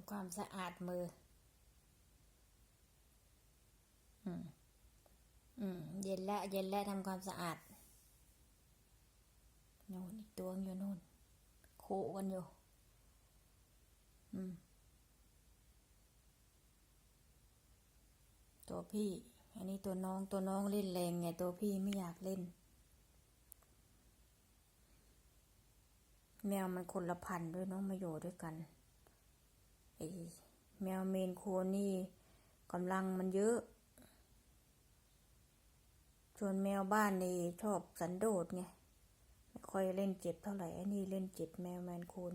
ำความสะอาดมือ อืม อืม เย็นแล้ว เย็นแล้วทำความสะอาดโน่นอีกตัวอยู่นู่นโคกันอยู่ อืม ตัวพี่ อันนี้ตัวน้อง ตัวน้องเล่นแรงไง ตัวพี่ไม่อยากเล่น แมวมันคนละพันธุ์ด้วยน้องมาอยู่ด้วยกัน ไอ้แมวเมนโคนี่กำลังมันเยอะส่วนแมวบ้านนี่ชอบสันโดษไง ไม่ค่อยเล่นเจ็บเท่าไหร่ อันนี้เล่นเจ็บแมวแมนโคน